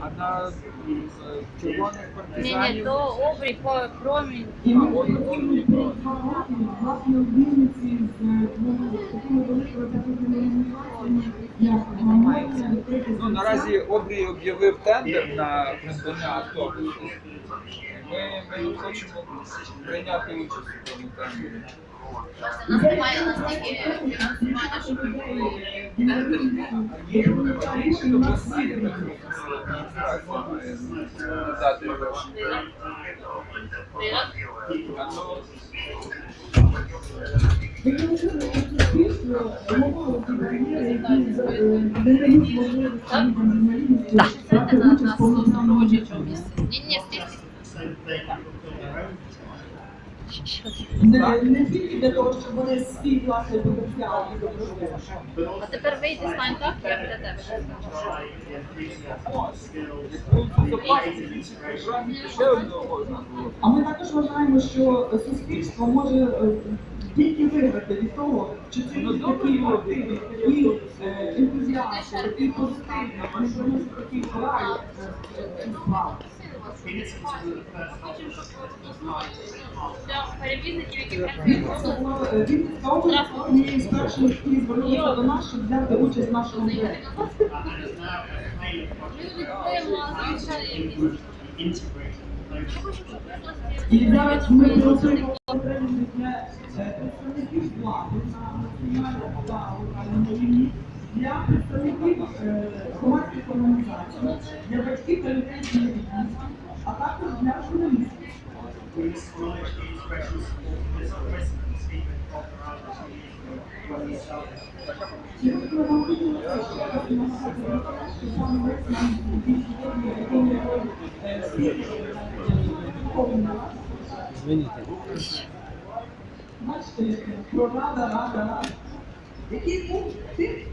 А на е, червоних Ні, ні, то обрій по промінь. А, ми працюємо два роки власне в Вінниці з ну, такими великими такими як наприклад. Ну, наразі обрій об'явив тендер на придбання автобусів. Ми, ми хочемо прийняти участь у цьому тендері. У нас немає настільки фінансування, щоб має надати гроші. А тепер вийди, стань так, як для тебе. А ми також вважаємо, що суспільство може е, тільки виграти від того, чи це Ну, люди такі такі е, ентузіасти, такі позитивні, вони такі які працюють тут, Е, Вінницька область однією з перших, які звернулися до нас, щоб взяти участь в нашому проєкті. ми відкриємо звичайно якісь. І зараз ми окремі для представників влади на національному та локальному рівні, для представників громадських організацій, для батьків та людей з інвалідністю, а також для журналістів. І Jornada nada, é que o que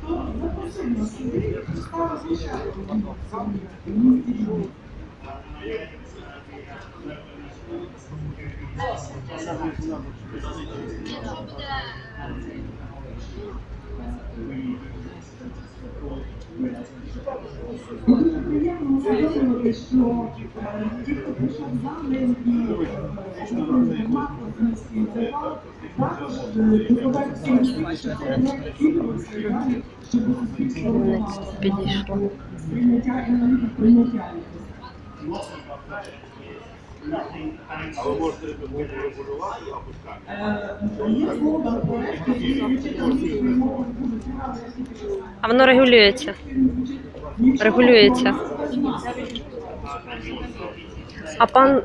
І Дуже приємно усвідомлювати, що ті, хто прийшов з нами і формат міський церква, також е, всім людям, що це не кількість, щоб суспільство розвивалося. Підійшло. Прийняття інвалідів, прийняття їх. А ви можете регулювати або знаю. А воно регулюється. Регулюється. А пан